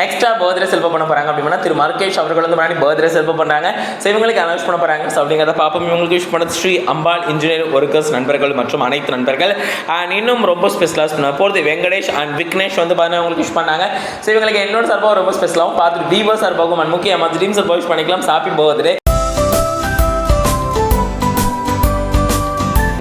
நெக்ஸ்ட்டாக பர்த்டே செல்ப பண்ண போகிறாங்க அப்படின்னா திரு மர்கேஷ் அவர்கள் வந்து முன்னாடி பர்த்டே செல்ப பண்ணுறாங்க ஸோ இவங்களுக்கு அனௌன்ஸ் பண்ண போகிறாங்க ஸோ அப்படிங்கிறத பார்ப்போம். இவங்களுக்கு விஷ் பண்ணது ஸ்ரீ அம்பாள் இன்ஜினியர் ஒர்க்கர்ஸ் நண்பர்கள் மற்றும் அனைத்து நண்பர்கள். அண்ட் இன்னும் ரொம்ப ஸ்பெஷலாக பண்ண போகிறது வெங்கடேஷ் அண்ட் விக்னேஷ் வந்து பார்த்தீங்கன்னா உங்களுக்கு விஷ் பண்ணாங்க. ஸோ இவங்களுக்கு என்னோட சார்பாக ரொம்ப ஸ்பெஷலாகவும் பார்த்துட்டு வீவர் சார்பாகவும் அண்ட் முக்கியமாக ட்ரீம் சார்பாக விஷ் பண்ணிக்கலாம். ஹாப்பி பர்த்டே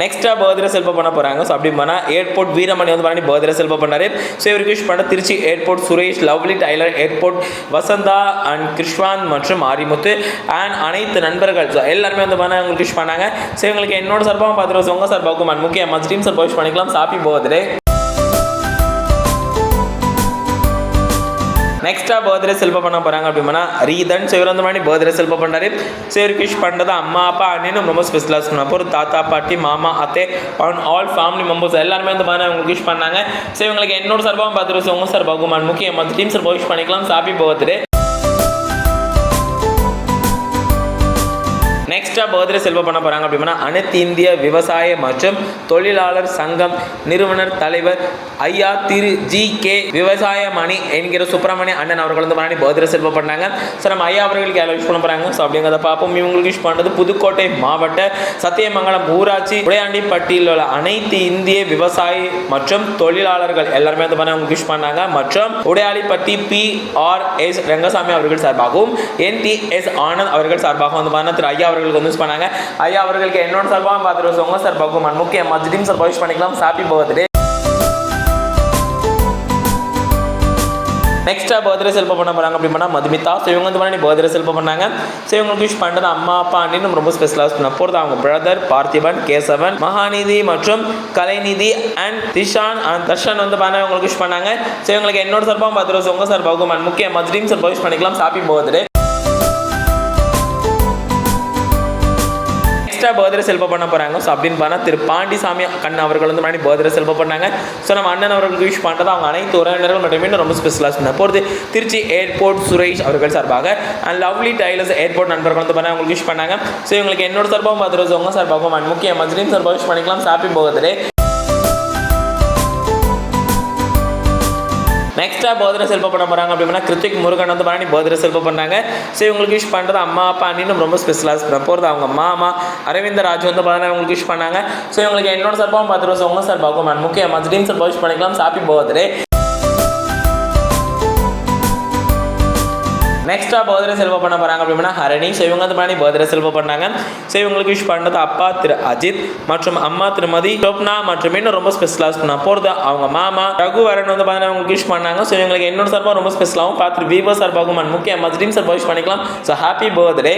நெக்ஸ்ட்டாக பர்த்டே செல்ப பண்ண போகிறாங்க ஸோ அப்படி பண்ணால் ஏர்போர்ட் வீரமணி வந்து பண்ணி பர்த்டே செல்ப பண்ணாரு ஸோ இவருக்கு விஷ் பண்ண Trichy airport Suresh lovely tailor airport Vasantha and Krishvanth மற்றும் ஆரிமுத்து அண்ட் அனைத்து நண்பர்கள். ஸோ எல்லாருமே வந்து பண்ண உங்களுக்கு விஷ் பண்ணாங்க. ஸோ எங்களுக்கு என்னோட சார்பாகவும் பார்த்துருவோம் உங்கள் சார்பாகவும் அண்ட் முக்கியமாக டீம் சார் விஷ் பண்ணிக்கலாம். சாப்பி பர்த்டே நெக்ஸ்ட்டாக பர்த்டே செல்ப பண்ண போகிறாங்க அப்படின்னா ரீதன். ஸோ இவர் வந்து மாதிரி பர்த்டே செல்ப பண்ணாரு ஸோ இவருக்கு விஷ் பண்ணுறது அம்மா அப்பா அண்ணனும் ரொம்ப ஸ்பெஷலாக சொன்ன ஒரு தாத்தா பாட்டி மாமா அத்தை அண்ட் ஆல் ஃபேமிலி மெம்பர்ஸ் எல்லாருமே வந்து மாதிரி அவங்களுக்கு விஷ் பண்ணாங்க. ஸோ இவங்களுக்கு என்னோட சார்பாகவும் பார்த்துருவோம். உங்கள் சார்பாகவும் அண்ட் முக்கியமாக டீம் சார்பாக விஷ் பண்ணிக்கலாம். சாப்பி பர்த்டே நெக்ஸ்ட்டாக பர்த்டே செல்வ பண்ண போகிறாங்க அப்படின்னா அனைத்து இந்திய விவசாய மற்றும் தொழிலாளர் சங்கம் நிறுவனர் தலைவர் ஐயா திரு ஜி கே விவசாய மணி என்கிற சுப்பிரமணிய அண்ணன் அவர்கள் வந்து பண்ணி பர்த்டே செல்வ பண்ணாங்க. ஸோ நம்ம ஐயா அவர்களுக்கு யாரும் விஷ் பண்ண போகிறாங்க ஸோ அப்படிங்கிறத பார்ப்போம். இவங்களுக்கு விஷ் பண்ணுறது புதுக்கோட்டை மாவட்ட சத்தியமங்கலம் ஊராட்சி உடையாண்டிப்பட்டியில் உள்ள அனைத்து இந்திய விவசாயி மற்றும் தொழிலாளர்கள் எல்லாருமே வந்து பண்ண அவங்களுக்கு விஷ் பண்ணாங்க. மற்றும் Udaiyalipatti P R S Rangasamy அவர்கள் சார்பாகவும் என் டி எஸ் ஆனந்த் அவர்கள் சார்பாகவும் வந்து பண்ண திரு ஐயா அவர்களுக்கு வந்து பண்ணாங்க. ஐயா அவர்களுக்கு என்னோட சார்பாக பார்த்துட்டு உங்க சார்பாகவும் பகவான் முக்கியமாக ஜிடிம் விஷ் பண்ணிக்கலாம். ஹாப்பி பர்த்டே நெக்ஸ்ட்டாக பர்த்டே செல்ப பண்ண போகிறாங்க அப்படின்னா மதுமிதா. ஸோ இவங்க வந்து பண்ணி பர்த்டே செல்ப பண்ணாங்க. ஸோ இவங்களுக்கு விஷ் பண்ணுறது அம்மா அப்பா அண்ணின்னு ரொம்ப ஸ்பெஷலாக பண்ண போகிறது அவங்க பிரதர் பார்த்திபன் கேசவன் மகாநிதி மற்றும் கலைநிதி அண்ட் திஷான். அண்ட் தர்ஷன் வந்து பண்ண இவங்களுக்கு விஷ் பண்ணாங்க. ஸோ இவங்களுக்கு என்னோட சார்பாக பார்த்துட்டு உங்கள் சார்பாகவும் அண்ட் முக்கிய ட்ரீம் சார்பாக விஷ் பண்ணிக்கலாம். ஹாப்பி பர்த்டே எக்ஸ்ட்ரா பர்த்டே செல்ப பண்ண போகிறாங்க ஸோ அப்படின்னு பார்த்தா திரு பாண்டிசாமி கண் அவர்கள் வந்து முன்னாடி பர்த்டே செல்ப பண்ணாங்க. ஸோ நம்ம அண்ணன் அவர்களுக்கு விஷ் பண்ணுறது அவங்க அனைத்து உறவினர்கள் மற்றும் இன்னும் ரொம்ப ஸ்பெஷலாக சொன்ன போகிறது திருச்சி ஏர்போர்ட் சுரேஷ் அவர்கள் சார்பாக. அண்ட் லவ்லி டைலர்ஸ் ஏர்போர்ட் நண்பர்கள் வந்து பண்ண அவங்களுக்கு விஷ் பண்ணாங்க. ஸோ இவங்களுக்கு என்னோட சார்பாகவும் பார்த்துட்டு உங்கள் சார்பாகவும் அண்ட் முக்கிய மஜ்ரீம் சார்பாக விஷ் பண்ணிக்கலாம். ஹாப்பி பர்த்டே நெக்ஸ்ட்டாக போதிர செல்ப பண்ண போகிறாங்க அப்படின்னா கிருத்திக் முருகன் வந்து பண்ணி போதிர செல்ப பண்ணாங்க. ஸோ இவங்களுக்கு விஷ் பண்ணுறது அம்மா அப்பா அண்ணின்னு ரொம்ப ஸ்பெஷலாக பண்ண போகிறது அவங்க மாமா அரவிந்த ராஜ் வந்து பார்த்தீங்கன்னா இவங்களுக்கு விஷ் பண்ணாங்க. ஸோ இவங்களுக்கு என்னோட சார்பாகவும் பார்த்துட்டு உங்கள் சார்பாகவும் நான் முக்கியமாக ட்ரீம் சார்பாக விஷ் பண்ணிக்கலாம். சாப்பி பர்த்டே. நெக்ஸ்ட்டாக பர்த்டே செல்வ பண்ண போகிறாங்க அப்படின்னா ஹரணி. ஸோ இவங்க வந்து பண்ணி பர்த்டே செல்வ பண்ணாங்க. ஸோ இவங்களுக்கு விஷ் பண்ணுறது அப்பா திரு அஜித் மற்றும் அம்மா திருமதி டோப்னா மற்றும் இன்னும் ரொம்ப ஸ்பெஷலாக பண்ண போகிறது அவங்க மாமா. ரகு வரன் வந்து பார்த்தீங்கன்னா அவங்களுக்கு விஷ் பண்ணாங்க. ஸோ இவங்களுக்கு என்னோட சார்பாக ரொம்ப ஸ்பெஷலாகவும் பார்த்துட்டு வீவோ சார்பாகவும் அண்ட் முக்கிய மஜ்ரீம் சார்பாக விஷ் பண்ணிக்கலாம். So happy birthday